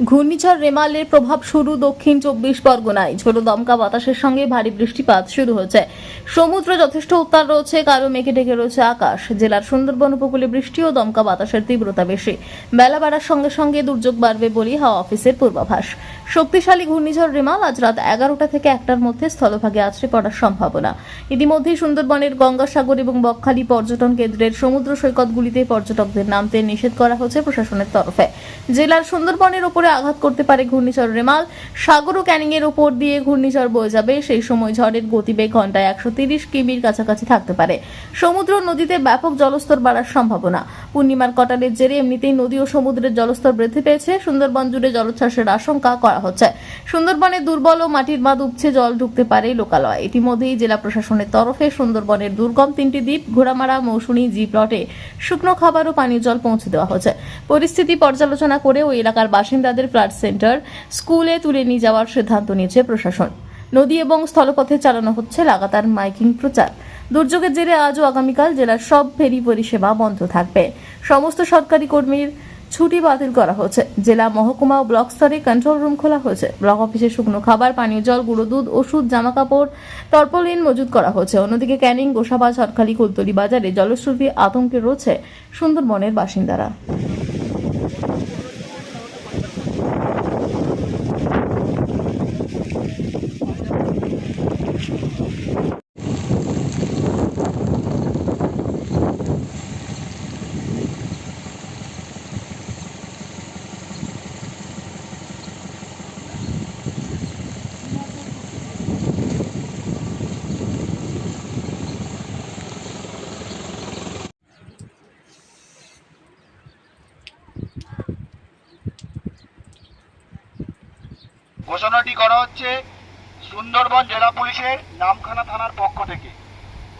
ঘূর্ণিঝড় রেমালের প্রভাব শুরু দক্ষিণ চব্বিশ পরগনায়। ঝোড়ো দমকা বাতাসের সঙ্গে ভারী বৃষ্টিপাত শুরু হয়েছে। সমুদ্র যথেষ্ট উত্তাল রয়েছে, কারও মেঘে ঢেকে রয়েছে আকাশ। জেলার সুন্দরবন উপকূলে বৃষ্টি ও দমকা বাতাসের তীব্রতা বেশি। বেলা বাড়ার সঙ্গে সঙ্গে দুর্যোগ বাড়বে বলেই হাওয়া অফিসের পূর্বাভাস। শক্তিশালী ঘূর্ণিঝড় রেমাল আজ রাত এগারোটা থেকে একটার মধ্যে স্থলভাগে আছড়ে পড়ার সম্ভাবনা। ইতিমধ্যেই সুন্দরবনের গঙ্গাসাগর এবং বকখালি পর্যটন কেন্দ্রের সমুদ্র সৈকতগুলিতে পর্যটকদের নামতে নিষেধ করা হয়েছে প্রশাসনের তরফে। জেলার সুন্দরবনের উপরে আঘাত করতে পারে ঘূর্ণিঝড় রেমাল। সাগর ও ক্যানিং এর উপর দিয়ে ঘূর্ণিঝড় বয়ে যাবে। সেই সময় ঝড়ের গতিবেগ ঘন্টায় একশো তিরিশ কিমির কাছাকাছি থাকতে পারে। সমুদ্র নদীতে ব্যাপক জলস্তর বাড়ার সম্ভাবনা। পূর্ণিমার কটালের জেরে এমনিতেই নদী ও সমুদ্রের জলস্তর বৃদ্ধি পেয়েছে। সুন্দরবন জুড়ে জলোচ্ছ্বাসের আশঙ্কা করা হচ্ছে। সুন্দরবনে দুর্বল ও মাটির বাঁধ উপচে জল ঢুকতে পারে লোকালয়। ইতিমধ্যেই জেলা প্রশাসনের তরফে সুন্দরবনের দুর্গম তিনটি দ্বীপ, ঘোড়ামারা মৌসুমী জি প্লটে শুকনো খাবার ও পানীয় জল পৌঁছে দেওয়া হচ্ছে পরিস্থিতি পর্যালোচনা করে ওই এলাকার বাসিন্দাদের ফ্লাড সেন্টার স্কুলে তুলে নিয়ে যাওয়ার সিদ্ধান্ত নিয়েছে প্রশাসন। নদী এবং স্থলপথে চালানো হচ্ছে লাগাতার মাইকিং প্রচার। দুর্যোগের জেরে আজ ও আগামীকাল জেলার সব ফেরি পরিষেবা বন্ধ থাকবে। সমস্ত সরকারি কর্মীর ছুটি বাতিল করা হয়েছে। জেলা মহকুমা ও ব্লক স্তরে কন্ট্রোল রুম খোলা হয়েছে। ব্লক অফিসে শুকনো খাবার, পানীয় জল, গুঁড়ো দুধ, ওষুধ জামা কাপড় তর্পলিন মজুত করা হয়েছে। অন্যদিকে ক্যানিং, গোসাবা সরকারি কুলতলি বাজারে জলস্রোতে আতঙ্কে রয়েছে সুন্দরবনের বাসিন্দারা। ঘোষণাটি করা হচ্ছে সুন্দরবন জেলা পুলিশের নামখানা থানার পক্ষ থেকে।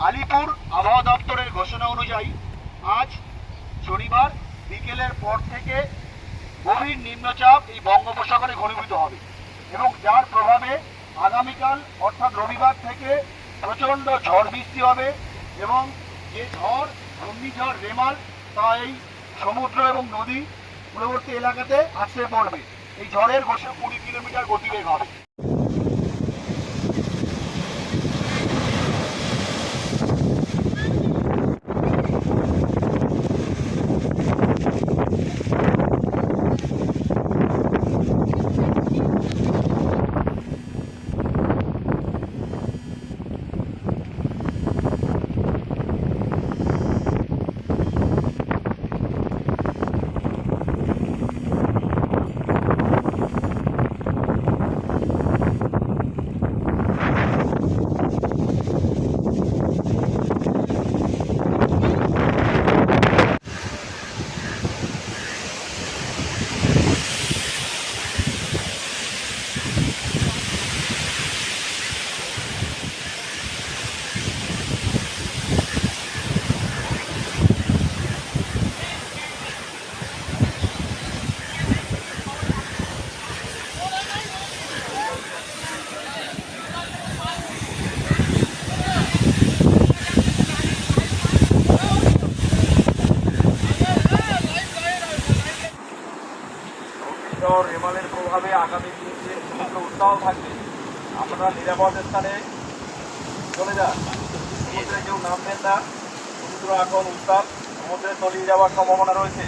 আলিপুর আবহাওয়া দপ্তরের ঘোষণা অনুযায়ী আজ শনিবার বিকেলের পর থেকে গভীর নিম্নচাপ এই বঙ্গোপসাগরে ঘনীভূত হবে এবং যার প্রভাবে আগামীকাল অর্থাৎ রবিবার থেকে প্রচণ্ড ঝড় বৃষ্টি হবে এবং যে ঝড় ঘূর্ণিঝড় রেমাল তা এই সমুদ্র এবং নদী পূর্ববর্তী এলাকাতে আছড়ে পড়বে। এই ঝড়ের ঘোষে কুড়ি কিলোমিটার গতিবেগ হবে ঘূর্ণিঝড় রেমালের প্রভাবে আগামী দিনে সমুদ্র উত্তাল থাকবে, আপনারা নিরাপদ স্থানে চলে যান। সমুদ্রে কেউ নামবেন না। সমুদ্র এখন উত্তাল, সমুদ্রে তলিয়ে যাওয়ার সম্ভাবনা রয়েছে।